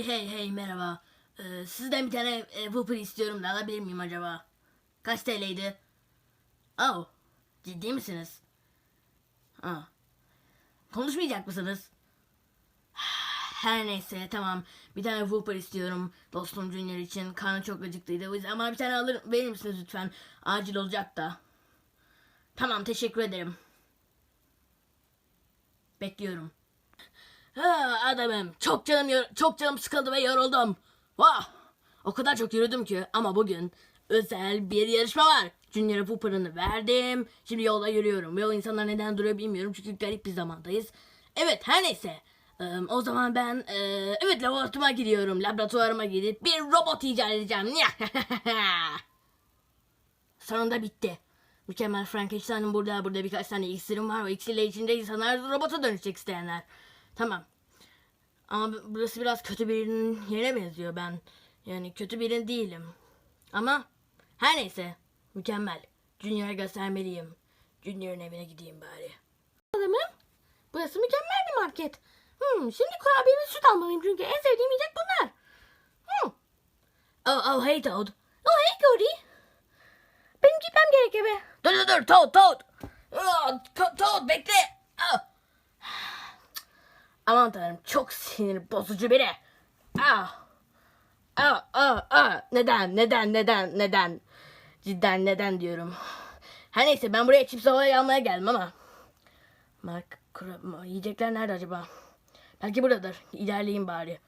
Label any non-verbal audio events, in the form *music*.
Hey hey hey merhaba. Ee, sizden bir tane e, Whopper istiyorum da alabilir miyim acaba? Kaç TL'ydi? Oh, ciddi misiniz? Ha. Konuşmayacak mısınız? Her neyse tamam. Bir tane Whopper istiyorum dostum Junior için. Karnı çok acıktıydı. O yüzden ama bir tane alır verir misiniz lütfen? Acil olacak da. Tamam teşekkür ederim. Bekliyorum. Ha, adamım çok canım çok canım sıkıldı ve yoruldum. Vah! O kadar çok yürüdüm ki ama bugün özel bir yarışma var. Junior'a bu paranı verdim. Şimdi yolda yürüyorum. Yol insanlar neden duruyor bilmiyorum çünkü garip bir zamandayız. Evet her neyse. Ee, o zaman ben e, evet laboratuvarıma gidiyorum. Laboratuvarıma gidip bir robot icat edeceğim. *laughs* Sonunda bitti. Mükemmel Frankenstein'ın burada burada birkaç tane iksirim var. O iksirle içinde insanlar robota dönüşecek isteyenler. Tamam. Ama burası biraz kötü birinin yerine benziyor ben. Yani kötü birin değilim. Ama her neyse. Mükemmel. Junior'a göstermeliyim. Junior'ın evine gideyim bari. Adamım. Burası mükemmel bir market. Hmm, şimdi kurabiye süt almalıyım çünkü en sevdiğim yiyecek bunlar. Hmm. Oh, oh hey Toad. Oh hey Cody. Benim gitmem gerek eve. Dur dur dur Toad Toad. Toad bekle. Aman tanrım çok sinir bozucu biri. Ah. Ah, ah, ah. Neden, neden, neden, neden? Cidden neden diyorum. Her neyse ben buraya çips havayı almaya geldim ama. Mark, yiyecekler nerede acaba? Belki buradadır. İlerleyeyim bari.